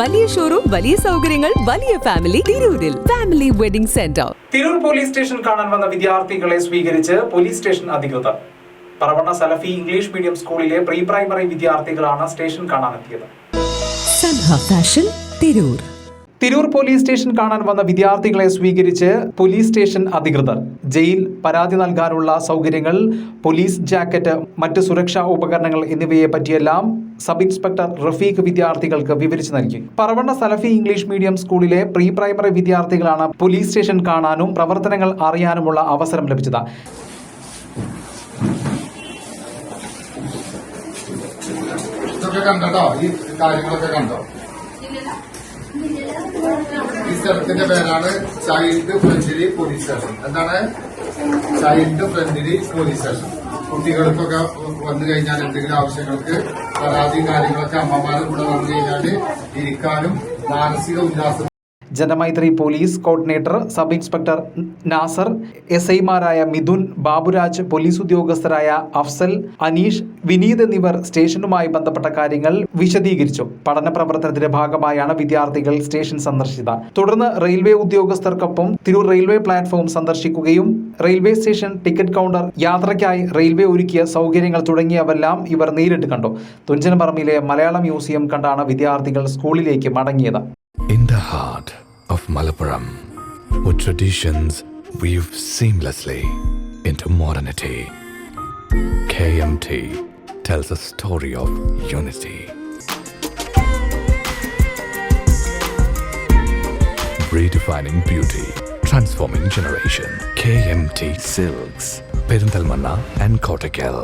വലിയ ഷോറൂം വലിയ സൗകര്യങ്ങൾ വലിയ ഫാമിലി തിരൂരിൽ. Family wedding centre Tirur police station കാണാൻ വന്ന വിദ്യാർത്ഥികളെ സ്വീകരിച്ച് പോലീസ് സ്റ്റേഷൻ അധികൃതർ. പറവണ്ണ സലഫി ഇംഗ്ലീഷ് മീഡിയം സ്കൂളിലെ പ്രീ പ്രൈമറി വിദ്യാർത്ഥികളാണ് station കാണാനെത്തിയത്. Sanha fashion Tirur. Tirur police station കാണാൻ വന്ന വിദ്യാർത്ഥികളെ സ്വീകരിച്ച് പോലീസ് സ്റ്റേഷൻ അധികൃതർ. ജയിൽ പരാതി നൽകാനുള്ള സൗകര്യങ്ങൾ പോലീസ് ജാക്കറ്റ് മറ്റ് സുരക്ഷാ ഉപകരണങ്ങൾ എന്നിവയെ പറ്റിയെല്ലാം സബ് ഇൻസ്പെക്ടർ റഫീഖ് വിദ്യാർത്ഥികൾക്ക് വിവരിച്ചു നൽകി. പറവണ്ണ സലഫി ഇംഗ്ലീഷ് മീഡിയം സ്കൂളിലെ പ്രീ പ്രൈമറി വിദ്യാർത്ഥികളാണ് പോലീസ് സ്റ്റേഷൻ കാണാനും പ്രവർത്തനങ്ങൾ അറിയാനുമുള്ള അവസരം ലഭിച്ചത്. കണ്ടോ? ഈ കണ്ടോ? ഈ സ്ഥലത്തിന്റെ പേരാണ് ചൈൽഡ് ഫ്രണ്ട്ലി പോലീസ് സ്റ്റേഷൻ. എന്താണ്? Child friendly police station. കുട്ടികൾക്കൊക്കെ വന്നു കഴിഞ്ഞാൽ എന്തെങ്കിലും ആവശ്യങ്ങൾക്ക് പരാതിയും കാര്യങ്ങളൊക്കെ അമ്മമാരുടെ കൂടെ വന്നു കഴിഞ്ഞാൽ ഇരിക്കാനും മാനസിക ഉല്ലാസം Janamaithri police coordinator sub inspector Nasar S ഐമാരായ മിഥുൻ ബാബുരാജ് പോലീസ് ഉദ്യോഗസ്ഥരായ അഫ്സൽ അനീഷ് വിനീത് എന്നിവർ സ്റ്റേഷനുമായി ബന്ധപ്പെട്ട കാര്യങ്ങൾ വിശദീകരിച്ചു. പഠന പ്രവർത്തനത്തിന്റെ ഭാഗമായാണ് വിദ്യാർത്ഥികൾ സ്റ്റേഷൻ സന്ദർശിച്ചത്. തുടർന്ന് റെയിൽവേ ഉദ്യോഗസ്ഥർക്കൊപ്പം തിരൂർ റെയിൽവേ പ്ലാറ്റ്ഫോം സന്ദർശിക്കുകയും റെയിൽവേ സ്റ്റേഷൻ ടിക്കറ്റ് കൗണ്ടർ യാത്രയ്ക്കായി റെയിൽവേ ഒരുക്കിയ സൗകര്യങ്ങൾ തുടങ്ങിയവെല്ലാം ഇവർ നേരിട്ട് കണ്ടു. തുഞ്ചൻ പറമ്പിലെ മലയാള മ്യൂസിയം കണ്ടാണ് വിദ്യാർത്ഥികൾ സ്കൂളിലേക്ക് മടങ്ങിയത്. In the heart of Malappuram, with traditions weave seamlessly into modernity, KMT tells a story of unity. Redefining beauty, transforming generation. KMT Silks, Perindalmanna and Kottakkal.